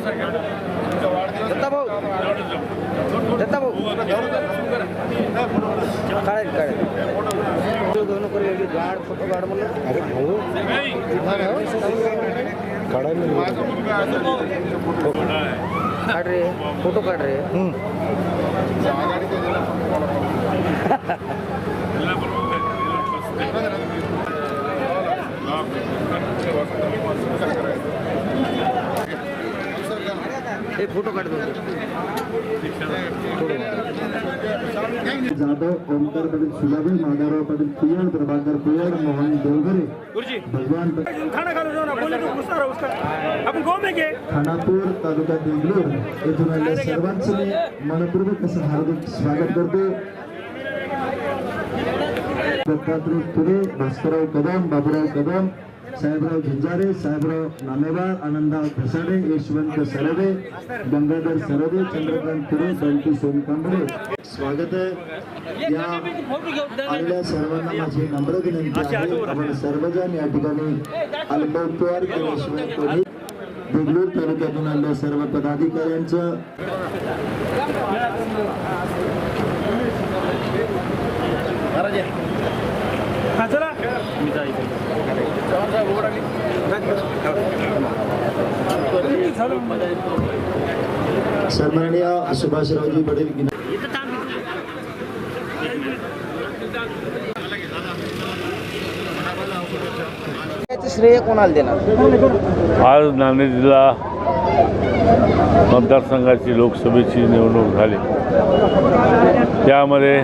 दत्ता भाऊ. दत्ता भाऊ. काढेल काढेल. दोन गाड फोटो भाऊ. काढ रे फोटो काढ रे. फोटो काढतो. जाधव ओमकार पाटील सुलाबे माधवराव पाटील पियड प्रभाकर पियड मोहन देवघरे भगवान खानापूर तालुका देगलूर येथून आलेल्या सर्वांचं मी मनपूर्वक असं हार्दिक स्वागत करतो. दत्तात्रय तुरे भास्करराव कदम बाबुराव कदम साहेबराव झुंजारे साहेबराव नामेवार आनंदराव घसाडे यशवंत सरदे गंगाधर सरदे चंद्रकांत तुरे बंटी सोनकांबळे. स्वागत आहे. या आलेल्या सर्वांना माझी नम्र विनंती आहे. आपण सर्वजण या ठिकाणी अल्पोपचार केल्याशिवाय कोणी देगलूर तालुक्यातून आलेल्या सर्व पदाधिकाऱ्यांचं हाँ चला सन्माननीय सुभाषरावजी श्रेय कोणाला देणार? आज नांदेड जिल्हा मतदारसंघाची लोकसभेची निवडणूक झाली. त्यामध्ये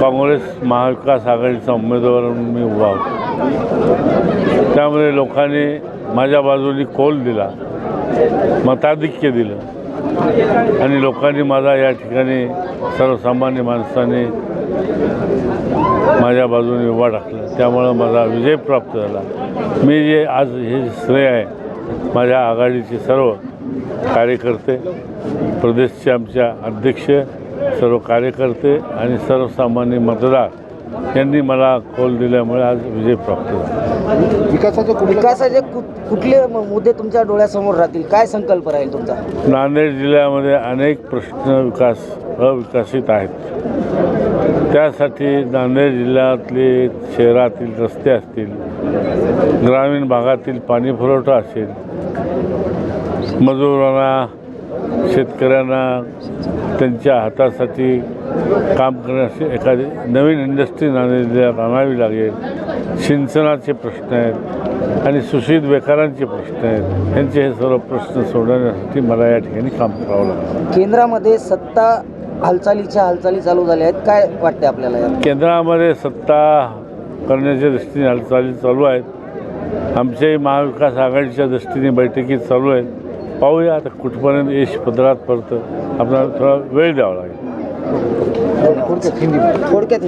काँग्रेस महाविकास आघाडीचा उमेदवार म्हणून मी उभा होतो. त्यामुळे लोकांनी माझ्या बाजूनी कौल दिला मताधिक्य दिलं आणि लोकांनी माझा या ठिकाणी सर्वसामान्य माणसाने माझ्या बाजूने उभा टाकला त्यामुळं माझा विजय प्राप्त झाला. मी जे आज हे श्रेय आहे माझ्या आघाडीचे सर्व कार्यकर्ते प्रदेशचे आमच्या अध्यक्ष सर्व कार्यकर्ते आणि सर्वसामान्य मतदार यांनी मला कौल दिल्यामुळे आज विजय प्राप्त झाला. विकासाचे कु- कुठले मुद्दे तुमच्या डोळ्यासमोर राहतील? काय संकल्प राहील तुमचा? नांदेड जिल्ह्यामध्ये अनेक प्रश्न विकास अविकसित आहेत. त्यासाठी नांदेड जिल्ह्यातले शहरातील रस्ते असतील ग्रामीण भागातील पाणी पुरवठा असेल मजुरांना शेतकऱ्यांना त्यांच्या हातासाठी काम करण्याची एखादी नवीन इंडस्ट्री आणावी लागेल. सिंचनाचे प्रश्न आहेत आणि सुशील बेकारांचे प्रश्न आहेत. यांचे हे सर्व प्रश्न सोडवण्यासाठी मला या ठिकाणी काम करावं लागलं. केंद्रामध्ये सत्ता हालचालीच्या हालचाली चालू झाल्या आहेत. काय वाटते आपल्याला? केंद्रामध्ये सत्ता करण्याच्या दृष्टीने हालचाली चालू आहेत. आमच्याही महाविकास आघाडीच्या दृष्टीने बैठकी चालू आहेत. पाहूया आता कुठपर्यंत यश पदरात पडतं. आपल्याला थोडा वेळ द्यावा लागेल. थोडक्यात